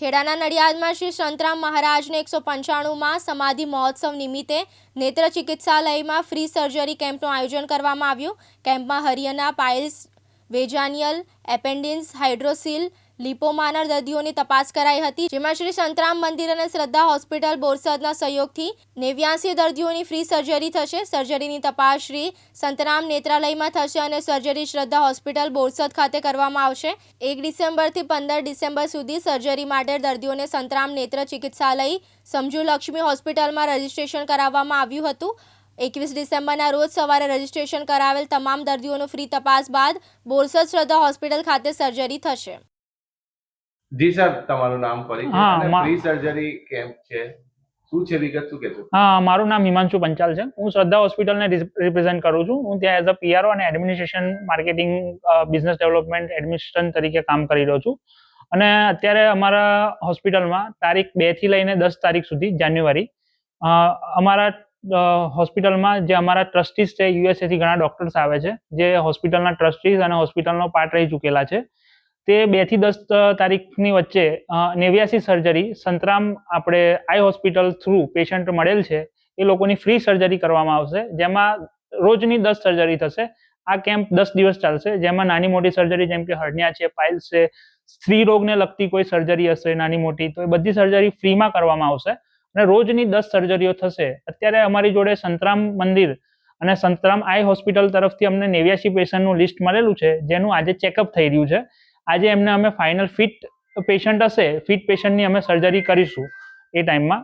ખેડાના નડિયાદમાં શ્રી સંતરામ મહારાજને એકસો પંચાણુંમાં સમાધિ મહોત્સવ નિમિત્તે નેત્ર ચિકિત્સાલયમાં ફ્રી સર્જરી કેમ્પનું આયોજન કરવામાં આવ્યું. કેમ્પમાં હરિયાના પાઇલ્સ વેજાનિયલ એપેન્ડિન્સ હાઇડ્રોસીલ લિપોમાના દર્દીઓની તપાસ કરાઈ હતી, જેમાં શ્રી સંતરામ મંદિર અને શ્રદ્ધા હોસ્પિટલ બોરસદના સહયોગથી નેવ્યાસી દર્દીઓની ફ્રી સર્જરી થશે. સર્જરીની તપાસ શ્રી સંતરામ નેત્રાલયમાં થશે અને સર્જરી શ્રદ્ધા હોસ્પિટલ બોરસદ ખાતે કરવામાં આવશે. એક ડિસેમ્બરથી પંદર ડિસેમ્બર સુધી સર્જરી માટે દર્દીઓને સંતરામ નેત્ર ચિકિત્સાલય, સમજુ લક્ષ્મી હોસ્પિટલમાં રજીસ્ટ્રેશન કરાવવામાં આવ્યું હતું. એકવીસ ડિસેમ્બરના રોજ સવારે રજીસ્ટ્રેશન કરાવેલ તમામ દર્દીઓનો ફ્રી તપાસ બાદ બોરસદ શ્રદ્ધા હોસ્પિટલ ખાતે સર્જરી થશે. જી સર તમારું નામ પરિચય અને મા- સર્જરી કેમ્પ છે? શું છે વિગત શું કહેશો? હા મારું નામ હિમાંશુ પંચાલ છે. હું શ્રદ્ધા હોસ્પિટલને રિપ્રેઝેન્ટ કરું છું. હું ત્યાં એઝ અ પીઆરઓ અને administration marketing business development administration તરીકે કામ કરી રહ્યો છું. અને અત્યારે અમારા હોસ્પિટલમાં તારીખ બેથી લઈને દસ તારીખ સુધી જાન્યુઆરી અમારા હોસ્પિટલમાં જે અમારા ટ્રસ્ટીઝ છે યુએસએથી ઘણા ડોક્ટર્સ આવે છે જે હોસ્પિટલના ટ્રસ્ટીઝ અને હોસ્પિટલનો પાર્ટ રહી ચૂકેલા છે. તે બેથી દસ તારીખની વચ્ચે નેવ્યાસી સર્જરી સંતરામ આપણે આઈ હોસ્પિટલ થ્રુ પેશન્ટ મળેલ છે, એ લોકોની ફ્રી સર્જરી કરવામાં આવશે. જેમાં રોજની દસ સર્જરી થશે. આ કેમ્પ દસ દિવસ ચાલશે. જેમાં નાની મોટી સર્જરી જેમ કે હર્નિયા છે પાઇલ્સ છે, સ્ત્રી રોગને લગતી કોઈ સર્જરી હશે નાની મોટી, તો એ બધી સર્જરી ફ્રીમાં કરવામાં આવશે. અને રોજની દસ સર્જરીઓ થશે. અત્યારે અમારી જોડે સંતરામ મંદિર અને સંતરામ આઈ હોસ્પિટલ તરફથી અમને નેવ્યાસી પેશન્ટનું લિસ્ટ મળેલું છે, જેનું આજે ચેકઅપ થઈ રહ્યું છે. આજે એમને અમે ફાઇનલ ફિટ પેશન્ટ હશે ફિટ પેશન્ટની અમે સર્જરી કરીશું એ ટાઈમમાં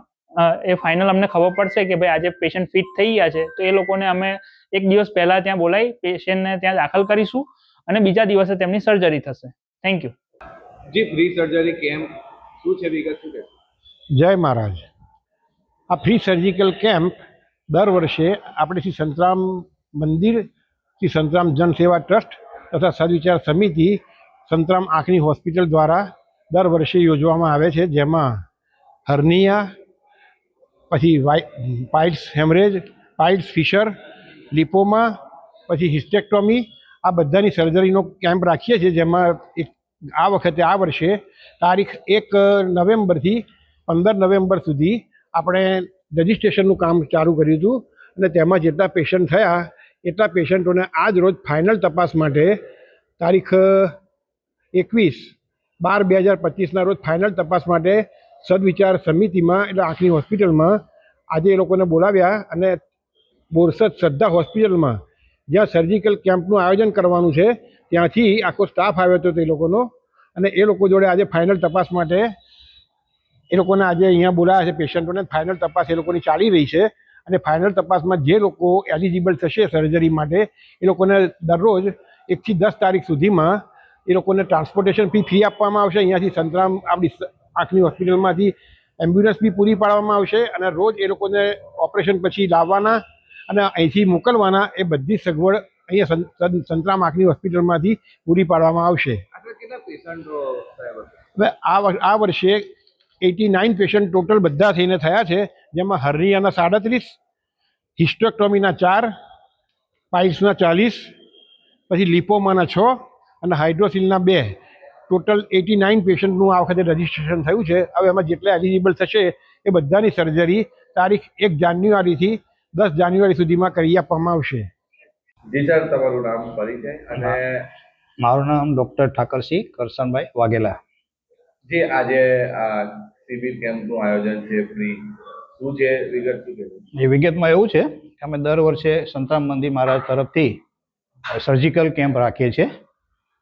એ ફાઇનલ અમને ખબર પડશે કે ભાઈ આજે પેશન્ટ ફિટ થઈ ગયા છે. તો એ લોકોને અમે એક દિવસ પહેલાં ત્યાં બોલાવી પેશન્ટને ત્યાં દાખલ કરીશું અને બીજા દિવસે તેમની સર્જરી થશે. Thank you ji free surgery camp શું છે વિગત શું કહેશો જય મહારાજ. આ ફ્રી સર્જિકલ કેમ્પ દર વર્ષે આપણે શ્રી સંતરામ મંદિર શ્રી સંતરામ જન સેવા ટ્રસ્ટ તથા સદવિચાર સમિતિ સંતરામ આંખની હોસ્પિટલ દ્વારા દર વર્ષે યોજવામાં આવે છે, જેમાં હર્નિયા, પછી વાઈ, piles haemorrhage, piles fissure, lipoma, પછી હિસ્ટેક્ટોમી, આ બધાની સર્જરીનો કેમ્પ રાખીએ છીએ, જેમાં એક, આ વખતે, આ વર્ષે તારીખ એક નવેમ્બરથી પંદર નવેમ્બર સુધી આપણે રજિસ્ટ્રેશનનું કામ ચાલુ કર્યું હતું અને તેમાં જેટલા પેશન્ટ થયા, એટલા પેશન્ટોને આજ રોજ ફાઇનલ તપાસ માટે તારીખ એકવીસ બાર બે હજાર પચીસના રોજ ફાઇનલ તપાસ માટે સદવિચાર સમિતિમાં, એટલે આંખની હોસ્પિટલમાં, આજે એ લોકોને બોલાવ્યા અને બોરસદ શ્રદ્ધા હોસ્પિટલમાં, જ્યાં સર્જિકલ કેમ્પનું આયોજન કરવાનું છે, ત્યાંથી આખો સ્ટાફ આવ્યો હતો તે લોકોનો, અને એ લોકો જોડે આજે ફાઇનલ તપાસ માટે, એ લોકોને આજે અહીંયા બોલાયા છે પેશન્ટોને ફાઇનલ તપાસ એ લોકોની ચાલી રહી છે, અને ફાઇનલ તપાસમાં જે લોકો એલિજિબલ થશે સર્જરી માટે, એ લોકોને દરરોજ એકથી દસ તારીખ સુધીમાં એ લોકોને ટ્રાન્સપોર્ટેશન ફી ફ્રી આપવામાં આવશે. અહીંયાથી સંતરામ આપણી આંખની હોસ્પિટલમાંથી એમ્બ્યુલન્સ બી પૂરી પાડવામાં આવશે અને રોજ એ લોકોને ઓપરેશન પછી લાવવાના અને અહીંથી મોકલવાના એ બધી સગવડ અહીંયા સંતરામ આંખની હોસ્પિટલમાંથી પૂરી પાડવામાં આવશે. આ વર્ષે એટી નાઇન પેશન્ટ ટોટલ બધા થઈને થયા છે જેમાં હર્નિયાના સાડત્રીસ હિસ્ટોક્ટોમીના ચાર પાઇલ્સના ચાલીસ પછી લિપોમાના છ અને હાઇડ્રોસિલના બે. ટોટલ એટી નાઇન પેશન્ટનું આ વખતે રજિસ્ટ્રેશન થયું છે. હવે એમાં જેટલા એલિજિબલ થશે એ બધાની સર્જરી તારીખ એક જાન્યુઆરીથી દસ જાન્યુઆરી સુધીમાં કરી આપવામાં આવશે. જી સર તમારું નામ પરિચય અને મારું નામ ડૉક્ટર ઠાકરસિંહ કરસનભાઈ વાઘેલા. જે આજે આ શિબિર કેમ્પનું આયોજન છે ફ્રી. શું છે વિગત શું વિગતમાં એવું છે કે અમે દર વર્ષે સંતરામ મંદિર મહારાજ તરફથી સર્જિકલ કેમ્પ રાખીએ છીએ.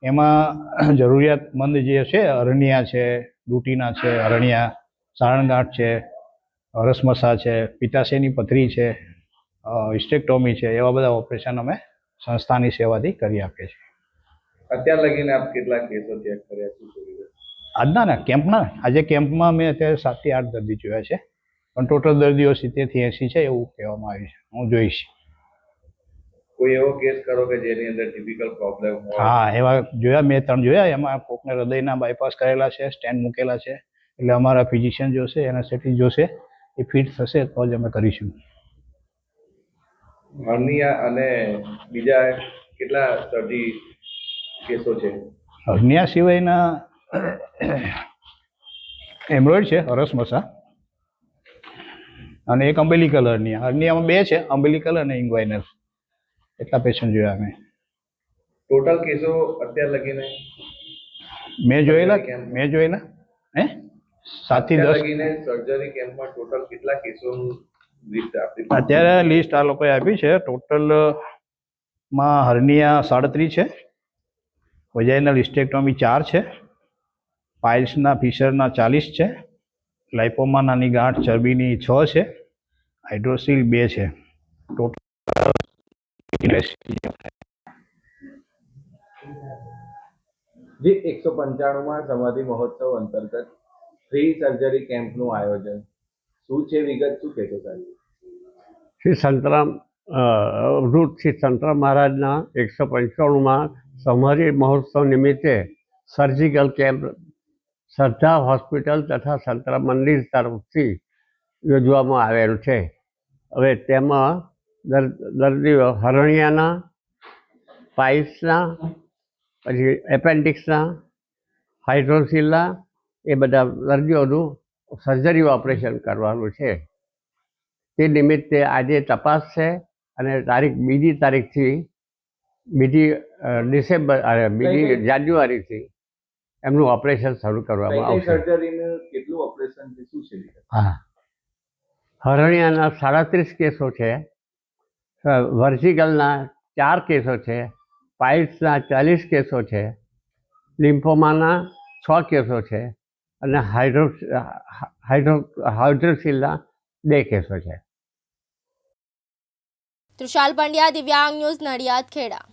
એમાં જરૂરિયાતમંદ જે છે અરણ્યા છે ડૂટીના છે અરણ્યા સારણગાંઠ છે રસમસા છે પિતાશયની પથરી છે હિસ્ટેક્ટોમી છે એવા બધા ઓપરેશન અમે સંસ્થાની સેવાથી કરી આપીએ છીએ. અત્યાર લગીને આપ કેટલા કેસો ચેક કર્યા છે? આજના ના કેમ્પના આજે કેમ્પમાં મેં અત્યારે સાતથી આઠ દર્દી જોયા છે પણ ટોટલ દર્દીઓ સિત્તેરથી એંસી છે એવું કહેવામાં આવ્યું છે હું જોઈશ. કોઈ એવો કેસ કરો કે જેની અંદર ટિપિકલ પ્રોબ્લેમ હોય? હા એવા જોયા મેં ત્રણ જોયા એમાં કોકને હૃદયના બાયપાસ કરેલા છે સ્ટેન્ડ મૂકેલા છે એટલે અમારા ફિઝિશિયન જોશે એનેસ્થેટિક જોશે એ ફિટ થશે તો જ અમે કરીશું. હર્નિયા અને બીજા કેટલા સર્જી કેસો છે? હર્નિયા સિવાયના એમ્બ્રોઇડ છે હરસ મસા અને એક અમ્બેલિકલ હર્નિયા હર્નિયામાં બે છે અમ્બેલિકલ અને ઇંગ્વાઇનલ એટલા પેશન્ટ જોયા મેં ટોટલ કેસો અત્યાર લગીને? મેં જોયેલા? મેં જોયેલા? હે? સાતથી દસ? લગીને સર્જરી કેમ્પમાં ટોટલ કેટલા કેસો લિસ્ટ આપી? અત્યારે લિસ્ટ આ લોકોએ આપી છે. ટોટલમાં હર્નિયા સાડત્રીસ છે. વજાઇનલ ઇસ્ટેક્ટોમી ચાર છે. પાઇલ્સના ફિશરના ચાલીસ છે. લાઇપોમાં નાની ગાંઠ ચરબીની છ છે. હાઇડ્રોસિલ બે છે. જે, એકસો પંચાણુંમાં સમાધિ મહોત્સવ અંતર્ગત ફ્રી સર્જરી કેમ્પનું આયોજન. શું છે વિગત? શું કહેશો સાહેબ? શ્રી સંતરામ અવધૂત શ્રી સંતરામ મહારાજના એકસો પંચાણુંમાં સમાધિ મહોત્સવ નિમિત્તે સર્જિકલ કેમ્પ શ્રદ્ધા હોસ્પિટલ તથા સંતરામ મંદિર તરફથી યોજવામાં આવેલ છે. હવે તેમાં દર્દીઓ હરણિયાના પાઇપ્સના પછી એપેન્ડિક્સના હાઇડ્રોસિલના એ બધા દર્દીઓનું સર્જરી ઓપરેશન કરવાનું છે. તે નિમિત્તે આજે તપાસ છે અને તારીખ બીજી તારીખથી બીજી ડિસેમ્બર બીજી જાન્યુઆરીથી એમનું ઓપરેશન શરૂ કરવામાં આવશે. કેટલું ઓપરેશન શું છે? હા. હરણિયાના સાડત્રીસ કેસો છે. વર્ટિકલના ચાર કેસો છે, પાઇલ્સના ચાલીસ કેસો છે, લિમ્ફોમાના છ કેસો છે અને હાઇડ્રો હાઇડ્રો, હાઇડ્રોસિલના બે કેસો છે. તૃષાલ પંડ્યા, દિવ્યાંગ ન્યૂઝ નડિયાદ, ખેડા.